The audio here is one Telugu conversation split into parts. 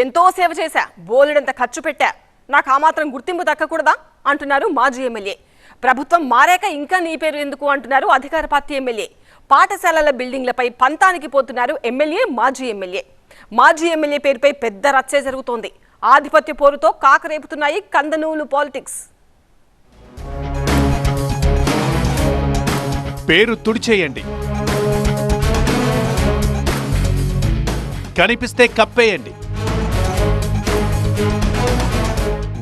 ఎంతో సేవ చేశా బోలెడంత ఖర్చు పెట్టా. నాకు ఆ మాత్రం గుర్తింపు దక్కకూడదా? అంటున్నారు మాజీ ఎమ్మెల్యే. ప్రభుత్వం మారాక ఇంకా నీ పేరు ఎందుకు అంటున్నారు అధికార పార్టీ ఎమ్మెల్యే. పాఠశాలల బిల్డింగ్లపై పంతానికి పోతున్నారు ఎమ్మెల్యే మాజీ ఎమ్మెల్యే. మాజీ ఎమ్మెల్యే పేరుపై పెద్ద రచ్చే జరుగుతోంది. ఆధిపత్య పోరుతో కాకరేపుతున్నాయి కందనూలు పాలిటిక్స్. పేరు తుడిచేయండి. కనిపిస్తే కప్పేయండి.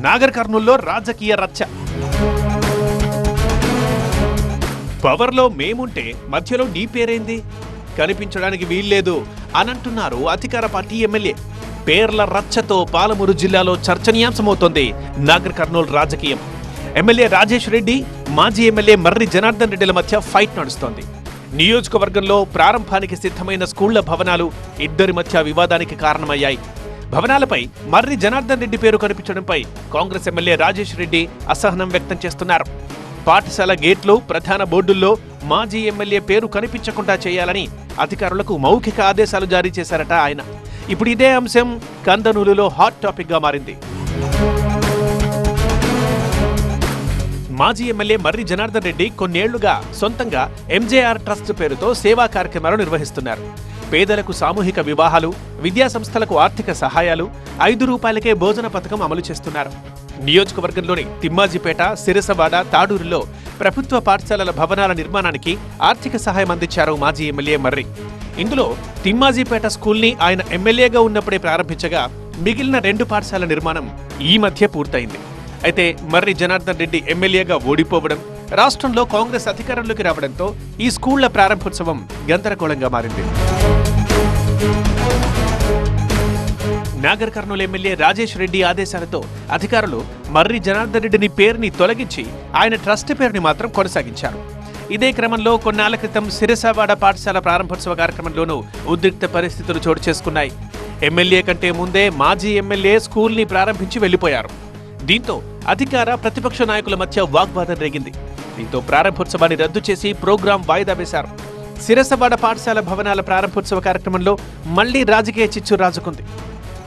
నాగర్ కర్నూల్లో రాజకీయ రచ్చ. పవర్లో మేముంటే మధ్యలో నీ పేరేంది? కనిపించడానికి వీల్లేదు అనంటున్నారు అధికార పార్టీ ఎమ్మెల్యే. పేర్ల రచ్చతో పాలమూరు జిల్లాలో చర్చనీయాంశమవుతోంది నాగర్ కర్నూలు రాజకీయం. ఎమ్మెల్యే రాజేష్ రెడ్డి మాజీ ఎమ్మెల్యే మర్రి జనార్దన్ రెడ్డిల మధ్య ఫైట్ నడుస్తోంది. నియోజకవర్గంలో ప్రారంభానికి సిద్ధమైన స్కూళ్ళ భవనాలు ఇద్దరి మధ్య వివాదానికి కారణమయ్యాయి. భవనాలపై మర్రి జనార్దన్ రెడ్డి పేరు కనిపించడంపై కాంగ్రెస్ ఎమ్మెల్యే రాజేష్ రెడ్డి అసహనం వ్యక్తం చేస్తున్నారు. పాఠశాల గేట్లు ప్రధాన బోర్డుల్లో మాజీ ఎమ్మెల్యే పేరు కనిపించకుండా చేయాలని అధికారులకు మౌఖిక ఆదేశాలు జారీ చేశారట ఆయన. ఇప్పుడు ఇదే అంశం కందనూలులో హాట్ టాపిక్గా మారింది. మాజీ ఎమ్మెల్యే మర్రి జనార్దన్ రెడ్డి కొన్నేళ్ళుగా సొంతంగా ఎంజేఆర్ ట్రస్ట్ పేరుతో సేవా కార్యక్రమాలు నిర్వహిస్తున్నారు. పేదలకు సామూహిక వివాహాలు విద్యా సంస్థలకు ఆర్థిక సహాయాలు ఐదు రూపాయలకే భోజన పథకం అమలు చేస్తున్నారు. నియోజకవర్గంలోని తిమ్మాజిపేట సిరసవాడ తాడూరులో ప్రభుత్వ పాఠశాలల భవనాల నిర్మాణానికి ఆర్థిక సహాయం అందించారు మాజీ ఎమ్మెల్యే మర్రి. ఇందులో తిమ్మాజీపేట స్కూల్ని ఆయన ఎమ్మెల్యేగా ఉన్నప్పుడే ప్రారంభించగా మిగిలిన రెండు పాఠశాల నిర్మాణం ఈ మధ్య పూర్తయింది. అయితే మర్రి జనార్దన్ రెడ్డి ఎమ్మెల్యేగా ఓడిపోవడం రాష్ట్రంలో కాంగ్రెస్ అధికారంలోకి రావడంతో ఈ స్కూళ్ళ ప్రారంభోత్సవం గందరగోళంగా మారింది. నాగర్ కర్నూలు ఎమ్మెల్యే రాజేష్ రెడ్డి ఆదేశాలతో అధికారులు మర్రి జనార్దన్ రెడ్డిని పేరుని తొలగించి ఆయన ట్రస్ట్ పేరుని మాత్రం కొనసాగించారు. ఇదే క్రమంలో కొన్నాళ్ళ క్రితం సిరసావాడ పాఠశాల ప్రారంభోత్సవ కార్యక్రమంలోనూ ఉద్రిక్త పరిస్థితులు చోటు చేసుకున్నాయి. ఎమ్మెల్యే కంటే ముందే మాజీ ఎమ్మెల్యే స్కూల్ని ప్రారంభించి వెళ్ళిపోయారు దీంతో అధికార ప్రతిపక్ష నాయకుల మధ్య వాగ్వాదం రేగింది. దీంతో ప్రారంభోత్సవాన్ని రద్దు చేసి ప్రోగ్రాం వాయిదా వేశారు. సిరసవాడ పాఠశాల భవనాల ప్రారంభోత్సవ కార్యక్రమంలో మళ్ళీ రాజకీయ చిచ్చు రాజుకుంది.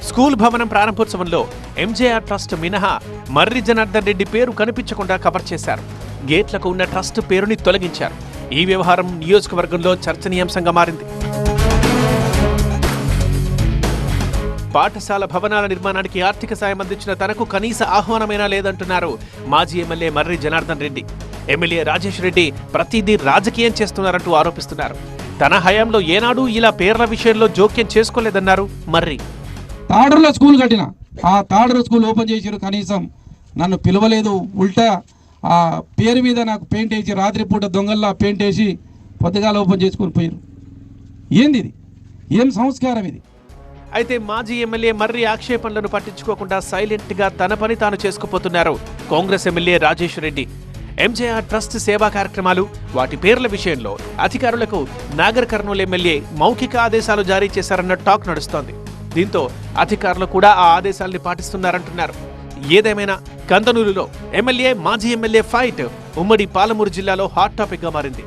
స్కూల్ భవనం ప్రారంభోత్సవంలో ఎంజేఆర్ ట్రస్ట్ మినహా మర్రి జనార్దన్ రెడ్డి పేరు కనిపించకుండా కవర్ చేశారు. గేట్లకు ఉన్న ట్రస్ట్ పేరుని తొలగించారు. ఈ వ్యవహారం నియోజకవర్గంలో చర్చనీయాంశంగా మారింది. పాఠశాల భవనాల నిర్మాణానికి ఆర్థిక సాయం అందించిన తనకు కనీస ఆహ్వానమైనా లేదంటున్నారు మాజీ ఎమ్మెల్యే మర్రి జనార్దన్ రెడ్డి. ఎమ్మెల్యే రాజేష్ రెడ్డి ప్రతిదీ రాజకీయం చేస్తున్నారంటూ ఆరోపిస్తున్నారు. తన హయాంలో ఏనాడు ఇలా పేర్ల విషయంలో జోక్యం చేసుకోలేదన్నారు మర్రి. తాడర్లో స్కూల్ కట్టిన. ఆ తాడర్ స్కూల్ ఓపెన్ చేసారు కనీసం. నన్ను పిలవలేదు. ఉల్టా ఆ పేరు మీద నాకు పెయింట్ వేసి రాత్రిపూట దొంగల్లా పెయింట్ వేసి పొద్దుగాల ఓపెన్ చేసుకొని పోయారు. ఏంది ఇది? ఏం సంస్కారం ఇది? అయితే మాజీ ఎమ్మెల్యే మర్రి ఆక్షేపణలను పట్టించుకోకుండా సైలెంట్గా తన పని తాను చేసుకుపోతున్నారు Congress MLA Rajesh Reddy. MJR trust సేవా కార్యక్రమాలు వాటి పేర్ల విషయంలో అధికారులకు నాగర్ కర్నూలు ఎమ్మెల్యే మౌఖిక ఆదేశాలు జారీ చేశారన్న టాక్ నడుస్తోంది. దీంతో అధికారులు కూడా ఆ ఆదేశాల్ని పాటిస్తున్నారంటున్నారు. ఏదేమైనా కందనూరులో ఎమ్మెల్యే మాజీ ఎమ్మెల్యే ఫైట్ ఉమ్మడి పాలమూరు జిల్లాలో హాట్ టాపిక్గా మారింది.